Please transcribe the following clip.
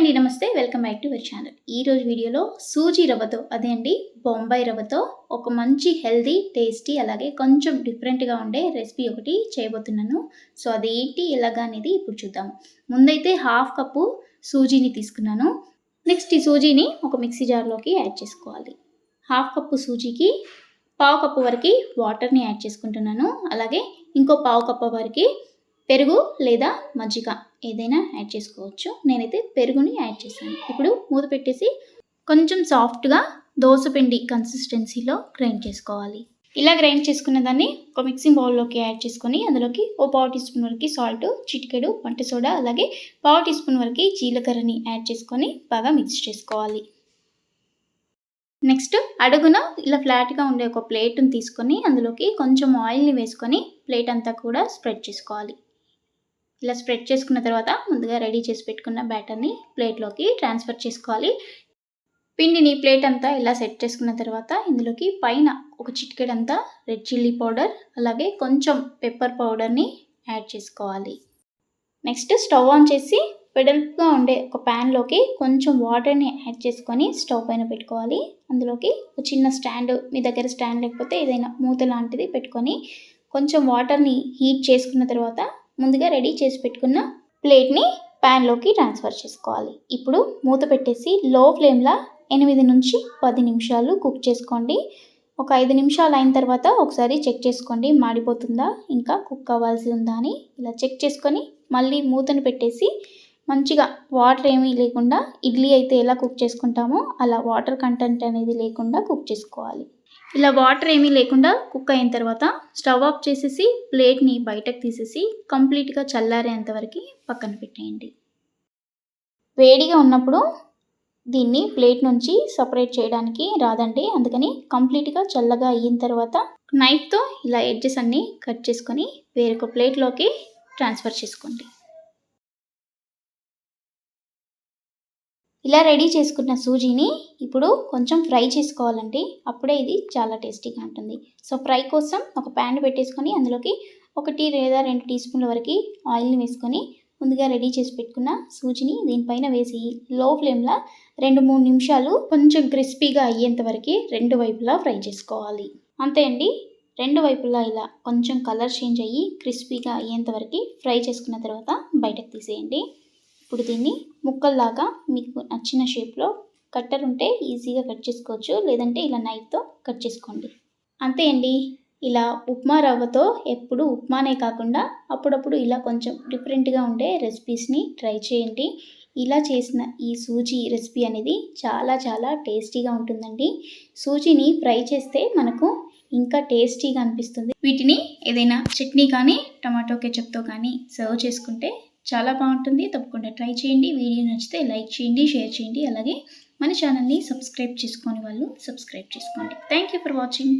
అండి నమస్తే. Welcome back to our channel. ఈరోజు వీడియోలో సూజీ రవ్వతో అదే అండి బొంబాయి రవ్వతో ఒక మంచి హెల్దీ టేస్టీ అలాగే కొంచెం డిఫరెంట్గా ఉండే రెసిపీ ఒకటి చేయబోతున్నాను. సో అదేంటి ఎలాగా అనేది ఇప్పుడు చూద్దాం. ముందైతే హాఫ్ కప్పు సూజీని తీసుకున్నాను. నెక్స్ట్ ఈ సూజీని ఒక మిక్సీ జార్లోకి యాడ్ చేసుకోవాలి. హాఫ్ కప్పు సూజీకి పావు కప్పు వరకు వాటర్ని యాడ్ చేసుకుంటున్నాను. అలాగే ఇంకో పావు కప్పు వరకు పెరుగు లేదా మజ్జిగ ఏదైనా యాడ్ చేసుకోవచ్చు. నేనైతే పెరుగుని యాడ్ చేశాను. ఇప్పుడు మూత పెట్టేసి కొంచెం సాఫ్ట్గా దోసపిండి కన్సిస్టెన్సీలో గ్రైండ్ చేసుకోవాలి. ఇలా గ్రైండ్ చేసుకున్న దాన్ని ఒక మిక్సింగ్ బౌల్లోకి యాడ్ చేసుకొని అందులోకి ఓ పావు టీ స్పూన్ వరకు సాల్ట్ చిటికెడు వంట సోడా అలాగే పావు టీ స్పూన్ వరకు జీలకర్రని యాడ్ చేసుకొని బాగా మిక్స్ చేసుకోవాలి. నెక్స్ట్ అడుగున ఇలా ఫ్లాట్గా ఉండే ఒక ప్లేట్ని తీసుకొని అందులోకి కొంచెం ఆయిల్ని వేసుకొని ప్లేట్ అంతా కూడా స్ప్రెడ్ చేసుకోవాలి. ఇలా స్ప్రెడ్ చేసుకున్న తర్వాత ముందుగా రెడీ చేసి పెట్టుకున్న బ్యాటర్ని ప్లేట్లోకి ట్రాన్స్ఫర్ చేసుకోవాలి. పిండిని ప్లేట్ అంతా ఇలా సెట్ చేసుకున్న తర్వాత ఇందులోకి పైన ఒక చిటికెడంతా రెడ్ చిల్లీ పౌడర్ అలాగే కొంచెం పెప్పర్ పౌడర్ని యాడ్ చేసుకోవాలి. నెక్స్ట్ స్టవ్ ఆన్ చేసి వెడల్పుగా ఉండే ఒక ప్యాన్లోకి కొంచెం వాటర్ని యాడ్ చేసుకొని స్టవ్ పైన పెట్టుకోవాలి. అందులోకి ఒక చిన్న స్టాండ్ మీ దగ్గర స్టాండ్ లేకపోతే ఏదైనా మూత లాంటిది పెట్టుకొని కొంచెం వాటర్ని హీట్ చేసుకున్న తర్వాత ముందుగా రెడీ చేసి పెట్టుకున్న ప్లేట్ని ప్యాన్లోకి ట్రాన్స్ఫర్ చేసుకోవాలి. ఇప్పుడు మూత పెట్టేసి లో ఫ్లేమ్లో ఎనిమిది నుంచి పది నిమిషాలు కుక్ చేసుకోండి. ఒక ఐదు నిమిషాలు అయిన తర్వాత ఒకసారి చెక్ చేసుకోండి మాడిపోతుందా ఇంకా కుక్ అవ్వాల్సి ఉందా అని. ఇలా చెక్ చేసుకొని మళ్ళీ మూతను పెట్టేసి మంచిగా వాటర్ ఏమీ లేకుండా ఇడ్లీ అయితే ఎలా కుక్ చేసుకుంటామో అలా వాటర్ కంటెంట్ అనేది లేకుండా కుక్ చేసుకోవాలి. ఇలా వాటర్ ఏమీ లేకుండా కుక్ అయిన తర్వాత స్టవ్ ఆఫ్ చేసేసి ప్లేట్ని బయటకు తీసేసి కంప్లీట్గా చల్లారేంత వరకు పక్కన పెట్టేయండి. వేడిగా ఉన్నప్పుడు దీన్ని ప్లేట్ నుంచి సపరేట్ చేయడానికి రాదండి. అందుకని కంప్లీట్గా చల్లగా అయిన తర్వాత నైఫ్తో ఇలా ఎడ్జెస్ అన్నీ కట్ చేసుకొని వేరొక ప్లేట్లోకి ట్రాన్స్ఫర్ చేసుకోండి. ఇలా రెడీ చేసుకున్న సూజీని ఇప్పుడు కొంచెం ఫ్రై చేసుకోవాలండి అప్పుడే ఇది చాలా టేస్టీగా ఉంటుంది. సో ఫ్రై కోసం ఒక ప్యాన్ పెట్టేసుకొని అందులోకి ఒకటి లేదా రెండు టీ స్పూన్ల వరకు ఆయిల్ని వేసుకొని ముందుగా రెడీ చేసి పెట్టుకున్న సూజీని దీనిపైన వేసి లో ఫ్లేమ్లో రెండు మూడు నిమిషాలు కొంచెం క్రిస్పీగా అయ్యేంత వరకు రెండు వైపులా ఫ్రై చేసుకోవాలి. అంతే అండి. రెండు వైపులా ఇలా కొంచెం కలర్ చేంజ్ అయ్యి క్రిస్పీగా అయ్యేంత వరకు ఫ్రై చేసుకున్న తర్వాత బయటకు తీసేయండి. ఇప్పుడు దీన్ని ముక్కల్లాగా మీకు నచ్చిన షేప్లో కట్టర్ ఉంటే ఈజీగా కట్ చేసుకోవచ్చు. లేదంటే ఇలా నైఫ్తో కట్ చేసుకోండి. అంతే అండి. ఇలా ఉప్మా రవ్వతో ఎప్పుడు ఉప్మానే కాకుండా అప్పుడప్పుడు ఇలా కొంచెం డిఫరెంట్గా ఉండే రెసిపీస్ని ట్రై చేయండి. ఇలా చేసిన ఈ సూజీ రెసిపీ అనేది చాలా చాలా టేస్టీగా ఉంటుందండి. సూజీని ఫ్రై చేస్తే మనకు ఇంకా టేస్టీగా అనిపిస్తుంది. వీటిని ఏదైనా చట్నీ కానీ టమాటో కెచప్తో కానీ సర్వ్ చేసుకుంటే చాలా బాగుంటుంది. తప్పకుండా ట్రై చేయండి. వీడియో నచ్చితే లైక్ చేయండి షేర్ చేయండి. అలాగే మన ఛానల్ని సబ్స్క్రైబ్ చేసుకొని వాళ్ళు సబ్స్క్రైబ్ చేసుకోండి. Thank you for watching.